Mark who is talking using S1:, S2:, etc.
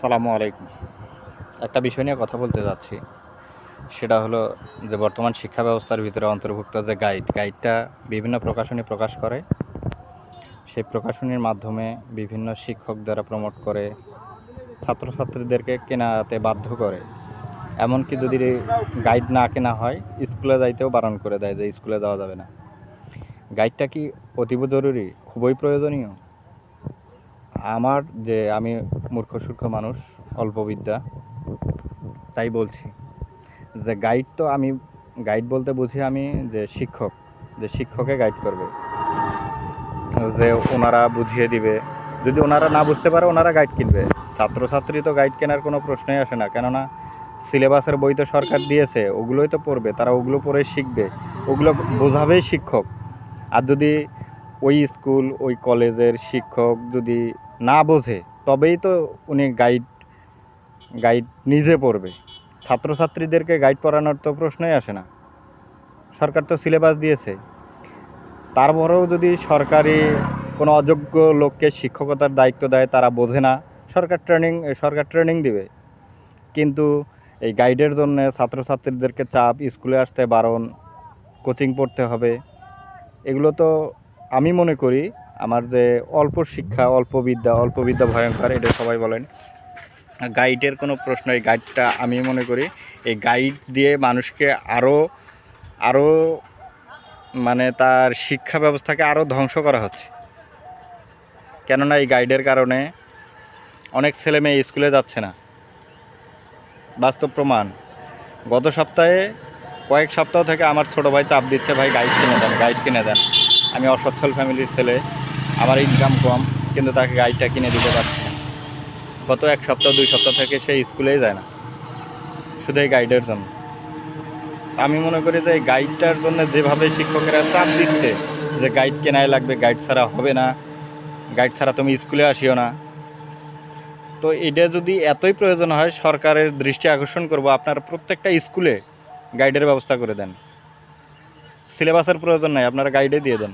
S1: সালামু আলাইকুম। একটা বিষয় নিয়ে কথা বলতে যাচ্ছি। সেটা হলো যে বর্তমান শিক্ষা ব্যবস্থার ভিতরে অন্তর্ভুক্ত যে গাইড গাইডটা বিভিন্ন প্রকাশনী প্রকাশ করে। সেই প্রকাশনীর মাধ্যমে বিভিন্ন শিক্ষক দ্বারা প্রমোট করে, ছাত্রছাত্রীদেরকে কেনাতে বাধ্য করে। এমনকি যদি গাইড না কেনা হয় স্কুলে যাইতেও বারণ করে দেয় যে স্কুলে যাওয়া যাবে না। গাইডটা কি অতীব জরুরি? খুবই প্রয়োজনীয়। আমার যে আমি মূর্খ, সূর্খ মানুষ, অল্প বিদ্যা, তাই বলছি যে গাইড তো আমি গাইড বলতে বুঝি আমি যে শিক্ষক, যে শিক্ষকে গাইড করবে। যে ওনারা বুঝিয়ে দিবে। যদি ওনারা না বুঝতে পারে, ওনারা গাইড কিনবে। ছাত্রছাত্রী তো গাইড কেনার কোনো প্রশ্নই আসে না। কেননা সিলেবাসের বই তো সরকার দিয়েছে, ওগুলোই তো পড়বে, তারা ওগুলো পড়ে শিখবে। ওগুলো বোঝাবেই শিক্ষক। আর যদি ওই স্কুল, ওই কলেজের শিক্ষক যদি না বোঝে, তবেই তো উনি গাইড গাইড নিজে পড়বে। ছাত্রছাত্রীদেরকে গাইড পড়ানোর তো প্রশ্নই আসে না। সরকার তো সিলেবাস দিয়েছে। তারপরেও যদি সরকারি কোনো অযোগ্য লোককে শিক্ষকতার দায়িত্ব দেয়, তারা বোঝে না। সরকার ট্রেনিং সরকার ট্রেনিং দিবে। কিন্তু এই গাইডের জন্য ছাত্রছাত্রীদেরকে চাপ, স্কুলে আসতে বারণ কোচিং পড়তে হবে, এগুলো তো আমি মনে করি আমার যে অল্প শিক্ষা, অল্প বিদ্যা অল্প বিদ্যা ভয়ঙ্কর, এটা সবাই বলেন। গাইডের কোনো প্রশ্ন, এই গাইডটা আমি মনে করি, এই গাইড দিয়ে মানুষকে আরও আরও মানে তার শিক্ষা ব্যবস্থাকে আরও ধ্বংস করা হচ্ছে। কেননা এই গাইডের কারণে অনেক ছেলে মেয়ে স্কুলে যাচ্ছে না। বাস্তব প্রমাণ, গত সপ্তাহে কয়েক সপ্তাহ থেকে আমার ছোট ভাই চাপ দিচ্ছে, ভাই গাইড কিনে দেন গাইড কিনে দেন। আমি অসচ্ছল ফ্যামিলির ছেলে। আমার ইনকাম কম, কিন্তু তাকে গাইডটা কিনে দিতে পারছি না। গত এক সপ্তাহ, দুই সপ্তাহ থেকে সে স্কুলেই যায় না, শুধু এই গাইডের জন্য। আমি মনে করি যে এই গাইডটার জন্য যেভাবে শিক্ষকেরা চাপ দিচ্ছে, যে গাইড কেনাই লাগবে, গাইড ছাড়া হবে না, গাইড ছাড়া তুমি স্কুলে আসিও না। তো এটা যদি এতই প্রয়োজন হয়, সরকারের দৃষ্টি আকর্ষণ করব, আপনার প্রত্যেকটা স্কুলে গাইডের ব্যবস্থা করে দেন। সিলেবাসের প্রয়োজন নাই, আপনারা গাইডে দিয়ে দেন।